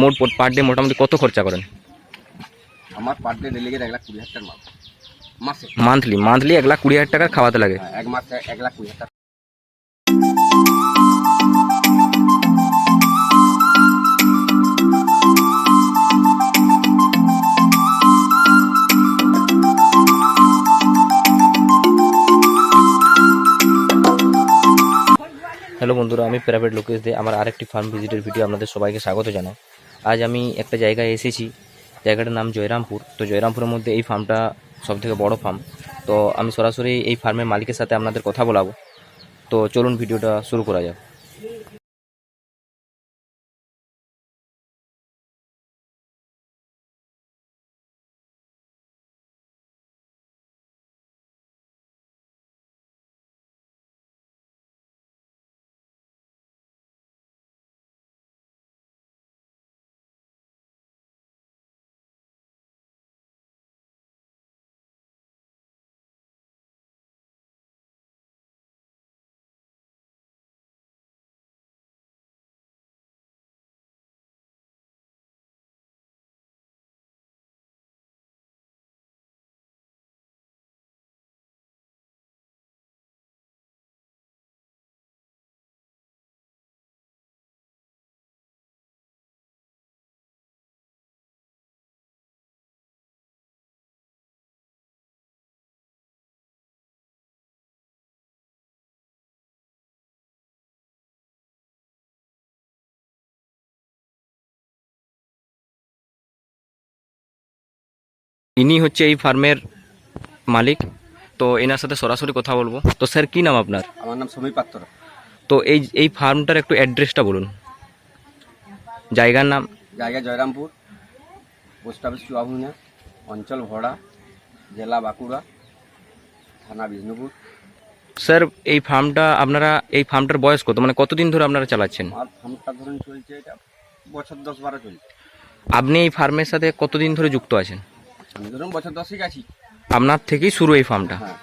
মোট per day মোটামুটি কত খরচা করেন? আমার পার ডে ডেলি এক লাখ কুড়ি হাজার মাসে। মান্থলি মান্থলি এক লাখ কুড়ি হাজার টাকার খাওয়াতে লাগে? হ্যাঁ, এক মাসে এক লাখ কুড়ি হাজার। টাকা হ্যালো বন্ধুরা আমি প্রাইভেট লোকেশ দে। আমার আরেকটি ফার্ম ভিজিটের ভিডিও আপনাদের সবাইকে স্বাগত জানাই। আজ আমি একটা জায়গায় এসেছি, জায়গাটার নাম জয়রামপুর। তো জয়রামপুরের মধ্যে এই ফার্মটা সবথেকে বড় ফার্ম তো আমি সরাসরি এই ফার্মের মালিকের সাথে আপনাদের কথা বলাবো। তো চলুন ভিডিওটা শুরু করা যাক। ইনি হচ্ছে এই ফার্মের মালিক। তো এনার সাথে সরাসরি কথা বলব। তো স্যার কি নাম আপনার? আমার নাম সমীর পাত্র তো এই এই ফার্মটার একটু অ্যাড্রেসটা বলুন। জায়গার নাম? জায়গা জয়রামপুর পোস্ট অফিস চুয়াভুঁইয়া অঞ্চল ভড়া জেলা বাঁকুড়া থানা বিষ্ণুপুর। স্যার এই ফার্মটা আপনারা এই ফার্মটার বয়স কত? মানে কতদিন ধরে আপনারা চালাচ্ছেন? ফার্মটা ধরুন চলছে এটা বছর দশ বারো চলছে। আপনি এই ফার্মের সাথে কতদিন ধরে যুক্ত আছেন? আমি ধরুন বছর দশেক আছি। আপনার থেকেই শুরু এই ফার্মটা হ্যাঁ।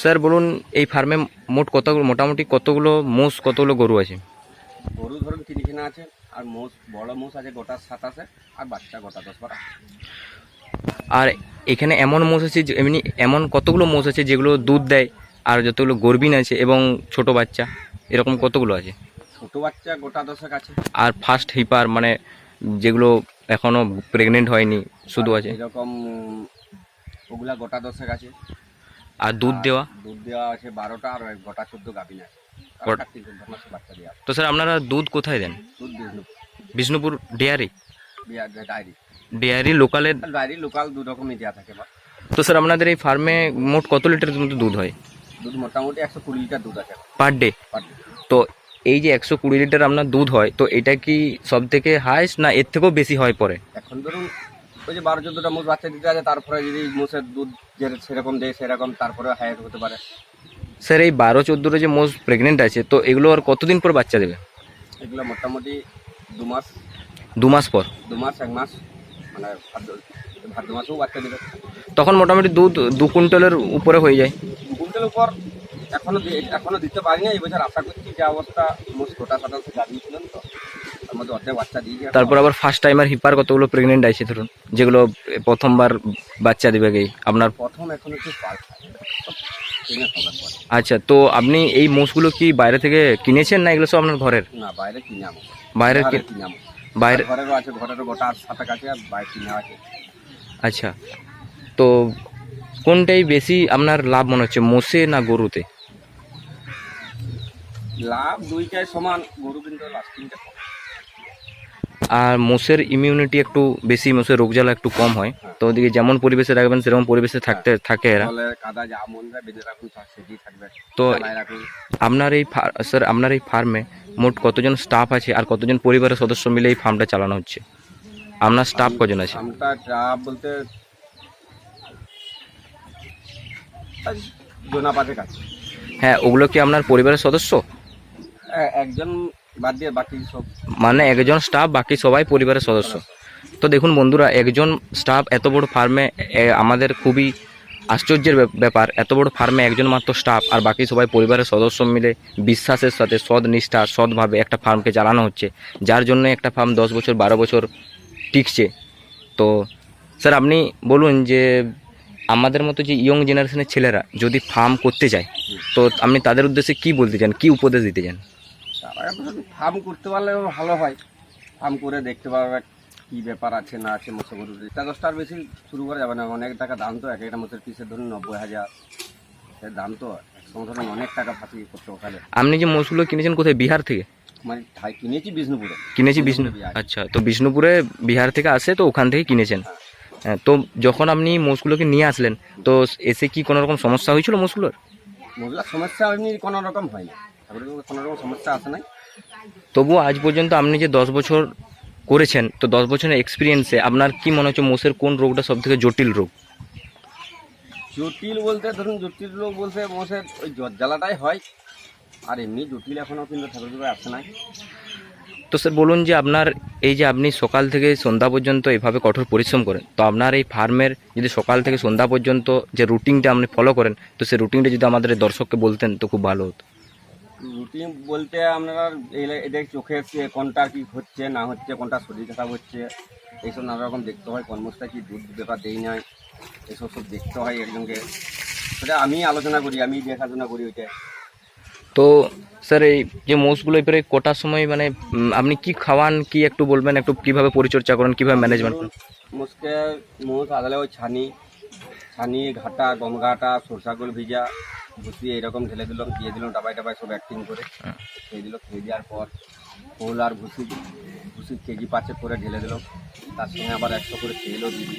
স্যার বলুন এই ফার্মে মোট কতগুলো মোটামুটি কতগুলো মোষ কতগুলো গরু আছে? গরু ধরুন তিনখানা আছে আর মোষ বড় মোষ আছে গোটা সাতাশে আর বাচ্চা গোটা দশ বারো আর এখানে এমন মোষ আছে যে এমনি এমন কতগুলো মোষ আছে যেগুলো দুধ দেয় আর যতগুলো গর্বিন আছে এবং ছোট বাচ্চা এরকম কতগুলো আছে? ছোট বাচ্চা গোটা দশেক আছে। আর ফার্স্ট হিপার মানে যেগুলো এখনও প্রেগনেন্ট হয়নি শুধু আছে। এরকম ওগুলা গোটা দশেক আছে। আর দুধ দেওয়া? দুধ দেওয়া আছে বারোটা আর গোটা চোদ্দ গাভিন আছে। তো স্যার আপনারা দুধ কোথায় দেন? বিষ্ণুপুর। ডেয়ারি? ডায়েরি। ডেয়ারি লোকালের ডায়েরি লোকাল দু রকমই দেওয়া থাকে তো স্যার আপনাদের এই ফার্মে মোট কত লিটার মতো দুধ হয়? দুধ মোটামুটি একশো কুড়ি লিটার দুধ আছে। Per day. তো এই যে একশো কুড়ি লিটার আপনার দুধ হয় তো এটা কি সব থেকে হাইস্ট না এর থেকেও বেশি হয় পরে? এখন ধরুন ওই যে বারো চোদ্দটা মোষ বাচ্চা দিতে আছে তারপরে যদি মোষের দুধ যে সেরকম দেয় সেরকম তারপরে হায়ার হতে পারে। স্যার এই বারো চোদ্দোটা যে মোষ প্রেগনেন্ট আছে তো এগুলো আর কতদিন পর বাচ্চা দেবে? এগুলো মোটামুটি দু মাস। দু মাস পর? দু মাস এক মাস মানে ভাদ্র- মাসেও বাচ্চা দেবে। তখন মোটামুটি দুধ দু কুইন্টালের উপরে হয়ে যায়। দু কুইন্টাল উপর এখনও এখনও দিতে পারিনি এই বছর আশা করছি যে অবস্থা মোষ গোটা সাতাশে গাড়িয়েছিলেন তো। তার মধ্যে অর্ধেক বাচ্চা দিয়ে। তারপর আবার ফার্স্ট টাইমার হিপার কতগুলো প্রেগনেন্ট আছে ধরুন যেগুলো প্রথমবার বাচ্চা দিবে গেই আপনার প্রথম এখন একটু পরে আচ্ছা তো আপনি এই মোষগুলো কি বাইরে থেকে কিনেছেন না এগুলো সব আপনার ঘরের? না বাইরে কিনে বাইরে কিনে বাইরে ঘরেরও আছে ঘরেরও গোটা সাত আছে আর বাইরে কিনে আছে আচ্ছা তো কোনটাই বেশি আপনার লাভ মনে হচ্ছে মোষে না গরুতে? লাভ দুইটাই সমান গরু কিন্তু লাস্টিংটা আর মোষের ইমিউনিটি একটু বেশি মোষের রোগ জ্বালা একটু কম হয়। তো ওদিকে যেমন পরিবেশে রাখবেন সেরকম পরিবেশে থাকতে থাকে এরা। তো আপনার এই স্যার আপনার এই ফার্মে মোট কতজন স্টাফ আছে আর কতজন পরিবারের সদস্য মিলে এই ফার্মটা চালানো হচ্ছে? আপনার স্টাফ কজন আছে? বলতে জোনা পাতে কাছে। হ্যাঁ ওগুলো কি আপনার পরিবারের সদস্য? একজন বাদ দিয়ে বাকি সব মানে একজন স্টাফ বাকি সবাই পরিবারের সদস্য। তো দেখুন বন্ধুরা, একজন স্টাফ এত বড় ফার্মে আমাদের খুবই আশ্চর্যের ব্যাপার। এত বড় ফার্মে একজন মাত্র স্টাফ আর বাকি সবাই পরিবারের সদস্য মিলে বিশ্বাসের সাথে সৎ নিষ্ঠা সৎভাবে একটা ফার্মকে চালানো হচ্ছে। যার জন্য একটা ফার্ম দশ বছর, বারো বছর টিকছে। তো স্যার আপনি বলুন যে, আমাদের মতো যে ইয়ং জেনারেশনের ছেলেরা যদি ফার্ম করতে চায়, তো আপনি তাদের উদ্দেশ্যে কি বলতে চান? কি উপদেশ দিতে চান? ফার্ম করতে পারলে ভালো হয়। ফার্ম করে দেখতে পারবে কি ব্যাপার আছে না আছে মৎস্য গরুর এটা দশটার বেশি শুরু করা যাবে না অনেক টাকা দাম তো এক একটা মতের পিসের ধরুন নব্বই হাজার। এর দাম তো ধরুন অনেক টাকা ফাঁসি করতে ওখানে। আপনি যে মোষগুলো কিনেছেন কোথায়? বিহার থেকে? মানে কিনেছি বিষ্ণুপুরে। কিনেছি বিষ্ণু আচ্ছা তো বিষ্ণুপুরে বিহার থেকে আসে তো ওখান থেকে কিনেছেন। হ্যাঁ, তো যখন আপনি মোষগুলোকে নিয়ে আসলেন তো এসে কি কোনো রকম সমস্যা হয়েছিল মোষগুলোর মহিলার সমস্যা এমনি কোনো রকম হয় না কোনো রকম সমস্যা আসে নাই? তবুও আজ পর্যন্ত আপনি যে দশ বছর করেছেন তো দশ বছরের এক্সপিরিয়েন্সে আপনার কি মনে হচ্ছে মোষের কোন রোগটা সব থেকে জটিল রোগ? জটিল বলতে ধরুন জটিল রোগ বলতে মোষের ওই জ্বর জ্বালাটাই হয় আর এমনি জটিল এখনও কিন্তু ঠাকুর আসে নাই। তো স্যার বলুন যে আপনার এই যে আপনি সকাল থেকে সন্ধ্যা পর্যন্ত এভাবে কঠোর পরিশ্রম করেন তো আপনার এই ফার্মের যদি সকাল থেকে সন্ধ্যা পর্যন্ত যে রুটিনটা আপনি ফলো করেন তো সেই রুটিনটা যদি আমাদের দর্শককে বলতেন তো খুব ভালো হতো। রুটিন বলতে আপনারা এই- এদের চোখে এসছে কোনটা কি হচ্ছে না হচ্ছে কোনটা শরীর খারাপ হচ্ছে এইসব নানা রকম দেখতে হয় কোন কি দুধ ব্যাপার দেই নাই এসব সব দেখতে হয় একজনকে। সেটা আমি আলোচনা করি আমি দেখাশোনা করি ওইটা। তো স্যার এই যে মোষগুলো এবারে কটার সময় মানে আপনি কি খাওয়ান কি একটু বলবেন একটু কীভাবে পরিচর্যা করেন কীভাবে ম্যানেজমেন্ট করেন? মোষকে মোষ আদালে ওই ছানি ছানি ঘাটা গম ঘাটা সরষাগুল ভিজা ভুসি এরকম ঢেলে দিলাম দিয়ে দিলাম ডাবাই ডাবাই সব অ্যাক্টিং করে। খেয়ে দিল খেয়ে দেওয়ার পর ফুল আর ভুসি ভুসি কেজি পাঁচে করে ঢেলে দিলাম। তার সঙ্গে আবার একশো করে তেলও দিই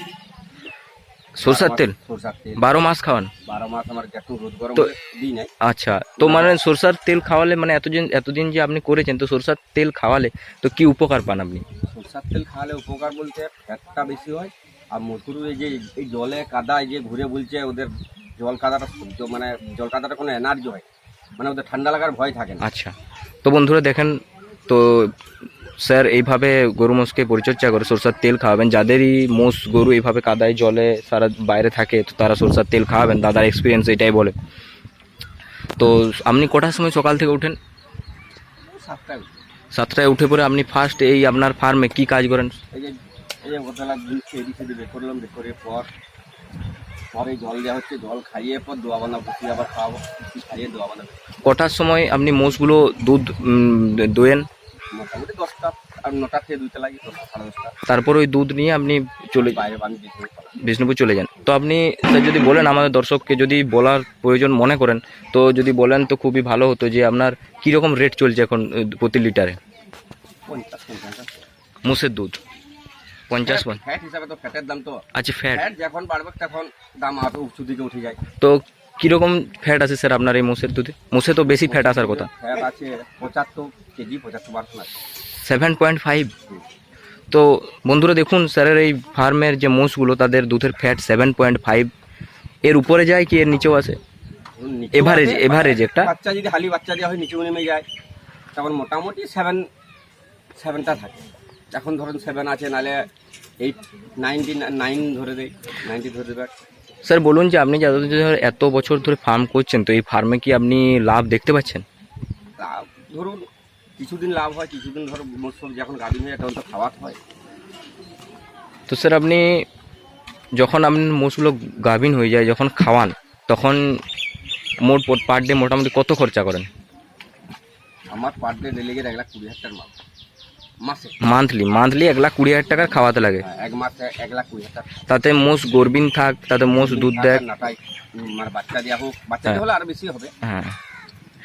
সরষার তেল? সরষার তেল। বারো মাস খাওয়ান? বারো মাস আমার একটু রোদ গরম দিই নাই। আচ্ছা তো মানে সরষার তেল খাওয়ালে মানে এতদিন এতদিন যে আপনি করেছেন তো সরষার তেল খাওয়ালে তো কি উপকার পান আপনি? সরষার তেল খাওয়ালে উপকার বলতে ফ্যাটটা বেশি হয় আর মসুর এই যে এই জলে কাদায় যে ঘুরে বলছে ওদের জল কাদাটা সহ্য মানে জল কাদাটা কোনো এনার্জি হয়। মানে ওদের ঠান্ডা লাগার ভয় থাকে না। আচ্ছা। তো বন্ধুরা দেখেন তো স্যার এইভাবে গরু মোষকে পরিচর্যা করে সরষার তেল খাওয়াবেন। যাদেরই মোষ গরু এইভাবে কাদায় জলে সারা বাইরে থাকে তো তারা সরষার তেল খাওয়াবেন। দাদার এক্সপিরিয়েন্স এটাই বলে। তো আপনি কটার সময় সকাল থেকে উঠেন? সাতটায় সাতটায় উঠে পরে আপনি ফার্স্ট এই আপনার ফার্মে কি কাজ করেন? এই যে ওতলা দুধ খেয়ে খেয়ে বের করলাম করে পর পরে জল দেওয়া হচ্ছে জল খাইয়ে পর দোয়া বানা বসি আবার খাওয়াবো খাইয়ে দোয়া বানাবে কটার সময় আপনি মোষগুলো দুধ দোয়েন? মোটামুটি দশটা আর নটা থেকে দুইটা লাগে দশটা সাড়ে দশটা। তারপর ওই দুধ নিয়ে আপনি চলে বাইরে বিষ্ণুপুর চলে যান। তো আপনি স্যার যদি বলেন আমাদের দর্শককে যদি বলার প্রয়োজন মনে করেন তো যদি বলেন তো খুবই ভালো হতো যে আপনার কীরকম রেট চলছে এখন প্রতি লিটারে? পঞ্চাশ পঞ্চাশ। মোষের দুধ। পঞ্চাশ পঞ্চাশ ফ্যাট হিসাবে তো ফ্যাটের দাম তো। আচ্ছা ফ্যাট। ফ্যাট যখন বাড়বে তখন দাম আরও উঁচু দিকে উঠে যায়। তো কীরকম ফ্যাট আছে স্যার আপনার এই মোষের দুধে? মোষে তো বেশি ফ্যাট আসার কথা। ফ্যাট আছে পঁচাত্তর কেজি পঁচাত্তর পার্সেন্ট আছে সেভেন পয়েন্ট ফাইভ। তো বন্ধুরা দেখুন স্যারের এই ফার্মের যে মোষগুলো তাদের দুধের ফ্যাট সেভেন পয়েন্ট ফাইভ। এর উপরে যায় কি এর নিচেও আছে? আছে, average একটা? বাচ্চা যদি হালি বাচ্চা দেওয়া হয় নিচেও নেমে যায়। তখন মোটামুটি সেভেন সেভেনটা থাকে। এখন ধরুন সেভেন আছে নাহলে এইট নাইনটি নাইন ধরে দেয় নাইনটি ধরে দেবে। স্যার বলুন যে আপনি যে এতদিন এত বছর ধরে ফার্ম করছেন তো এই ফার্মে কি আপনি লাভ দেখতে পাচ্ছেন? লাভ ধরুন কিছুদিন লাভ হয় কিছুদিন ধরো সব যখন গাড়ি হয়ে তখন তো খাওয়াতে হয়। তো স্যার আপনি যখন আপনি মোষগুলো গাভিন হয়ে যায় যখন খাওয়ান তখন মোট পার ডে মোটামুটি কত খরচা করেন? আমার পার ডে ডেলিগেট এক লাখ কুড়ি হাজার টাকার মাল। মাসে মান্থলি মান্থলি এক লাখ কুড়ি হাজার টাকার খাওয়াতে লাগে। হ্যাঁ, এক মাসে এক লাখ কুড়ি হাজার তাতে মোষ গর্বিন থাক তাতে মোষ দুধ দেয় মানে বাচ্চা দেওয়া হোক বাচ্চা হ্যাঁ। হলে আরও বেশি হবে। হ্যাঁ।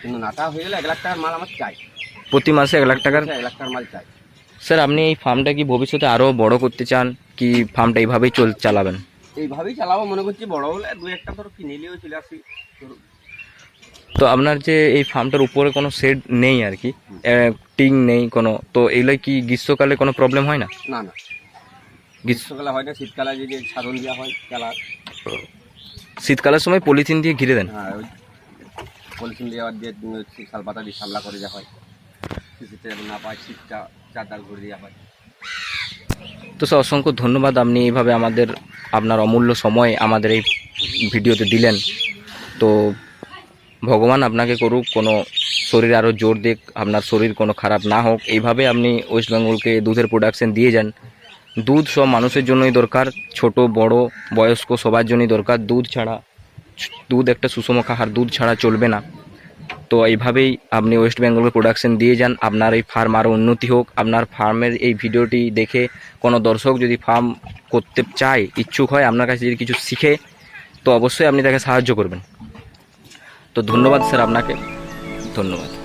কিন্তু নাটা হয়ে গেলে এক লাখ টাকার মাল আমার চাই। প্রতি মাসে এক লাখ টাকার এক লাখ টাকার মাল চাই। স্যার আপনি এই ফার্মটা কি ভবিষ্যতে আরও বড় করতে চান? কি ফার্মটা এইভাবেই চল চালাবেন? এইভাবেই চালাবো মনে করছি বড় হলে দু একটা ধরো কিনে নিয়েও চলে আসি। তো আপনার যে এই ফার্মটার উপরে কোনো শেড নেই আর কি টিং নেই কোনো তো এগুলো কি গ্রীষ্মকালে কোনো প্রবলেম হয় না? না না। গ্রীষ্মকালে হয় না শীতকালে যে যে সাধন দেওয়া হয় খেলা শীতকালের সময় পলিথিন দিয়ে ঘিরে দেন? হ্যাঁ ওই পলিথিন দেওয়া দিয়ে শাল পাতা দিয়ে সামলা করে দেওয়া হয়। শীতে না পায় শীতটা চারদার ঘুরে দেওয়া হয়। তো স্যার অসংখ্য ধন্যবাদ। আপনি এইভাবে আমাদের আপনার অমূল্য সময় আমাদের এই ভিডিওতে দিলেন। তো ভগবান আপনাকে করুক, কোনো শরীরে আরও জোর দিক, আপনার শরীর কোনো খারাপ না হোক, এইভাবে আপনি ওয়েস্ট বেঙ্গলকে দুধের প্রোডাকশন দিয়ে যান। দুধ সব মানুষের জন্যই দরকার, ছোট, বড়, বয়স্ক সবার জন্যই দরকার। দুধ ছাড়া, দুধ একটা সুষম খাহার দুধ ছাড়া চলবে না। তো এইভাবেই আপনি ওয়েস্ট বেঙ্গলকে প্রোডাকশন দিয়ে যান, আপনার এই ফার্ম আরও উন্নতি হোক। আপনার ফার্মের এই ভিডিওটি দেখে কোনো দর্শক যদি ফার্ম করতে চায়, ইচ্ছুক হয়, আপনার কাছে যদি কিছু শিখে, তো অবশ্যই আপনি তাকে সাহায্য করবেন। তো ধন্যবাদ স্যার আপনাকে। ধন্যবাদ।